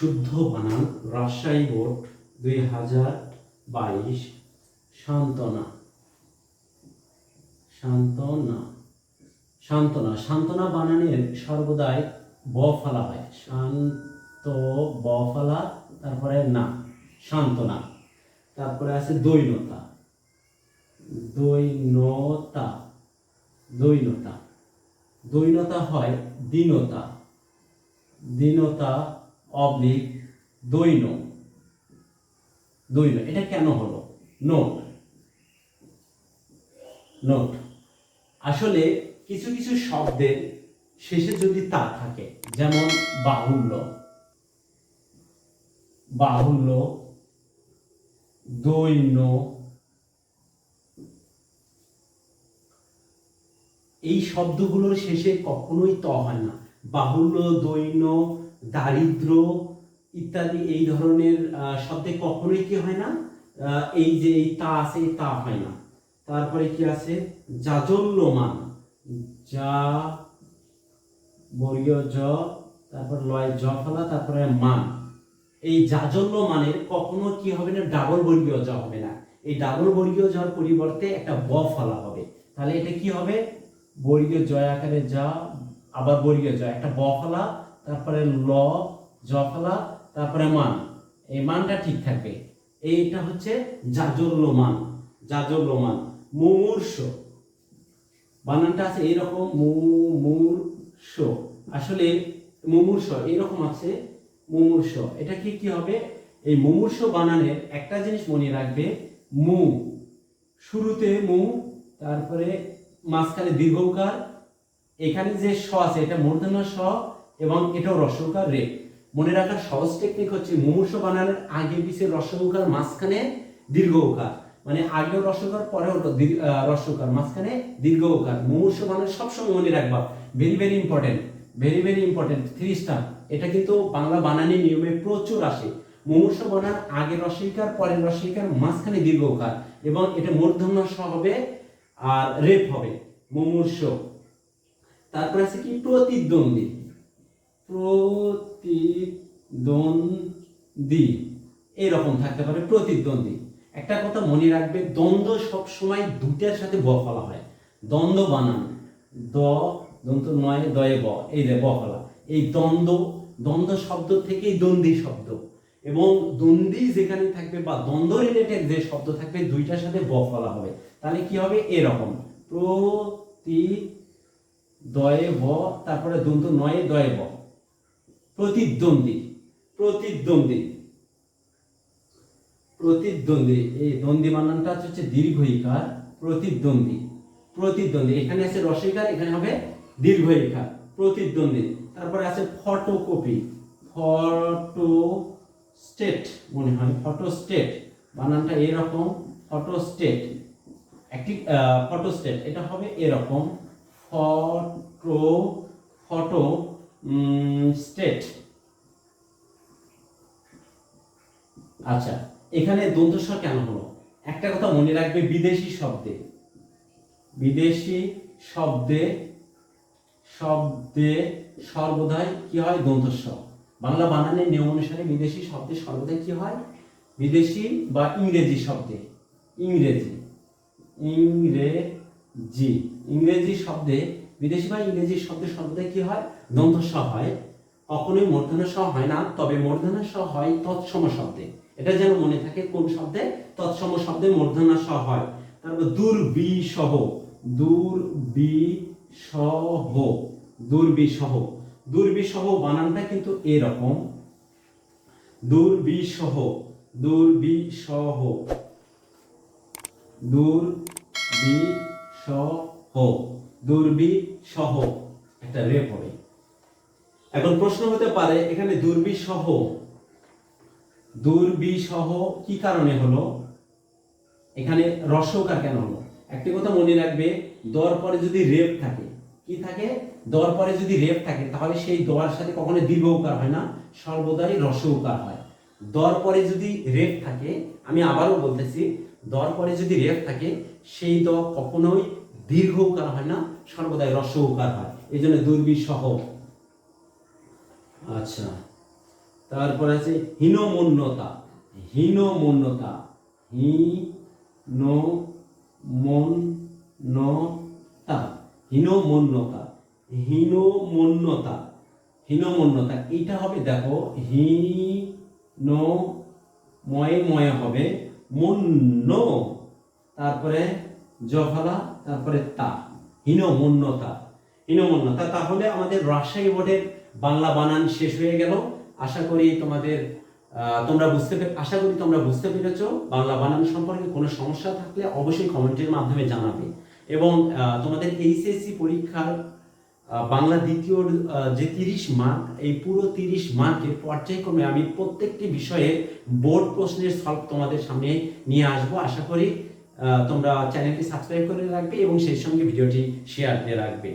শুদ্ধ বানান, রাজশাহী বোর্ড দুই হাজার বাইশ, সান্ত্বনা। সান্ত্বনা। সান্ত্বনা। সান্ত্বনা বানানের সর্বদাই ব ফলা হয়। শান্ত ব ফলা, তারপরে না, সান্ত্বনা। তারপরে আছে দৈনতা। দৈনতা। দৈনতা। দৈনতা হয় দীনতা। দীনতা অবলিক দৈন। দৈন, এটা কেন হলো? নোট। নোট। আসলে কিছু কিছু শব্দের শেষে যদি তা থাকে, যেমন বাহুল্য। বাহুল্য, দৈন্য, এই শব্দগুলোর শেষে কখনোই ত হয় না। বাহুল্য, দৈন্য দারিদ্র ইত্যাদি এই ধরনের শব্দে কখনোই কি হয় না? এই যে এই তা আছে, এই তা হয় না। তারপরে কি আছে? জাজল্যমান। যা বর্গীয় জ, তারপর লয় জ ফলা, তারপরে মান। এই জাজল্য মানের কখনো কি হবে না? ডাবল বর্গীয় জ হবে না। এই ডাবল বর্গীয় জর পরিবর্তে একটা ব ফলা হবে। তাহলে এটা কি হবে? বর্গীয় জয় আকারে যা, আবার বর্গীয় জয় একটা ব ফলা তারপরে ল জ ফলা তারপরে মান। এই মানটা ঠিক থাকবে। এইটা হচ্ছে জাজল্য মান জাজল্য মান মুমূর্ষ। বানানটা আছে এইরকম, মুমূর্ষ। আসলে মুমূর্ষ, এইরকম আছে, মুমূর্ষ। এটা কি কি হবে? এই মুমূর্ষ বানানের একটা জিনিস মনে রাখবে, মু। শুরুতে মু, তারপরে মাঝখানে দীর্ঘকার। এখানে যে স আছে, এটা মূর্ধন্য স এবং এটাও রসকার রে মনে রাখার সহজ টেকনিক হচ্ছে মুমূর্ষ বানানের আগে পিছিয়ে রসকার মাঝখানে দীর্ঘকার মানে আগেও রসকার দীর্ঘ- আহ, রস্যকার মাঝখানে দীর্ঘ উকার। মুমূর্ষ বানান সবসময় মনে রাখবা very very important very very important three star এটা কিন্তু বাংলা বানানি নিয়মে প্রচুর আসে। মুমূর্ষ বানান আগে রসিকার পরে রসিকার মাঝখানে দীর্ঘ উকার এবং এটা মূর্ধন্য স হবে আর রেপ হবে মুমূর্ষ। তারপরে আছে কি? প্রতিদ্বন্দ্বী। প্রতিদ্বন্দ্বী। এরকম থাকতে পারে প্রতিদ্বন্দ্বী। একটা কথা মনে রাখবে, দ্বন্দ্ব সব সময় দুটার সাথে ব ফলা হয়। দ্বন্দ্ব বানান, দ দন্ত নয়, দয়ে ব, এই যে ব ফলা। এই দ্বন্দ্ব দ্বন্দ্ব শব্দ থেকেই দ্বন্দ্বী শব্দ। এবং দ্বন্দ্বী যেখানে থাকবে বা দ্বন্দ্ব রিলেটেড যে শব্দ থাকবে, দুইটার সাথে ব ফলা হবে। তাহলে কি হবে? এরকম। প্রতি, দয়ে ব, তারপরে দন্ত নয়ে, দয়ে ব। প্রতিদ্বন্দ্বী প্রতিদ্বন্দ্বী প্রতিদ্বন্দ্বী, এই দ্বন্দ্বী বানানটা হচ্ছে দীর্ঘইকার, প্রতিদ্বন্দ্বী প্রতিদ্বন্দ্বী। এখানে আছে রসইকার, এখানে হবে দীর্ঘইকার, প্রতিদ্বন্দ্বী। তারপরে আছে ফটোকপি ফটো স্টেট মনে হয় ফটো স্টেট বানানটা এরকম ফটো স্টেট একটি ফটো স্টেট এটা হবে এরকম, ফটো ফটো স্টেট আচ্ছা এখানে দন্তস্বর কেন হলো? একটা কথা মনে রাখবে বিদেশি শব্দে। বিদেশি শব্দে শব্দে সর্বদাই কি হয়? দন্তস্বর বাংলা বানানের নিয়ম অনুসারে বিদেশি শব্দে সর্বদাই কি হয়? বিদেশি বা ইংরেজি শব্দে। ইংরেজি। ইংরেজি। ইংরেজি শব্দে বিদেশি বা ইংরেজি শব্দে সর্বদাই কি হয়? দন্তস্ব হয়। কখনোই মূর্ধন্য স হয় না, তবে মূর্ধন্য স হয় তৎসম শব্দে। এটা যেন মনে থাকে কোন শব্দে? তৎসম শব্দে মূর্ধন্য স হয়। তারপর দুর্বিসহ দুর্বিসহ দুর্বিসহ দুর্বিসহ বানানটা কিন্তু এরকম। দুর্বিসহ দুর্বিসহ দুর্বিসহ দুর্বিসহ একটা রেপ হবে এখন প্রশ্ন হতে পারে, এখানে দুর্বিসহ দুর্বিসহ কি কারণে হলো? এখানে রসকার কেন হলো? একটি কথা মনে রাখবে, দর পরে যদি রেপ থাকে, কি থাকে? দর পরে যদি রেপ থাকে, তাহলে সেই দর সাথে কখনো দীর্ঘ উকার হয় না, সর্বদাই রস উকার হয়। দর পরে যদি রেপ থাকে, আমি আবারও বলতেছি, দর পরে যদি রেপ থাকে, সেই দ কখনোই দীর্ঘ উকার হয় না, সর্বদাই রস উকার হয়। এই জন্য দুর্বিসহ আচ্ছা। তারপরে আছে হীনমন্যতা। হীনমন্যতা। হীন মন্যতা হীনমন্যতা। হীনমন্যতা। হীনমন্যতা। এটা হবে, দেখো হীন ময়ে ময়ে হবে। মন্য তারপরে জফলা তারপরে তা, হীনমন্যতা। হীনমন্যতা, তাহলে আমাদের রাজশাহী বোর্ডের বাংলা বানান শেষ হয়ে গেল। আশা করি তোমাদের তোমরা বুঝতে আশা করি তোমরা বুঝতে পেরেছ। বাংলা বানান সম্পর্কে কোনো সমস্যা থাকলে অবশ্যই কমেন্টের মাধ্যমে জানাবে। এবং তোমাদের এইচএসসি পরীক্ষার বাংলা দ্বিতীয় যে তিরিশ মার্ক, এই পুরো তিরিশ মার্কের পর্যায়ক্রমে আমি প্রত্যেকটি বিষয়ে বোর্ড প্রশ্নের সলভ তোমাদের সামনে নিয়ে আসব। আশা করি তোমরা চ্যানেলটি সাবস্ক্রাইব করে রাখবে এবং সেই সঙ্গে ভিডিওটি শেয়ার দিয়ে রাখবে।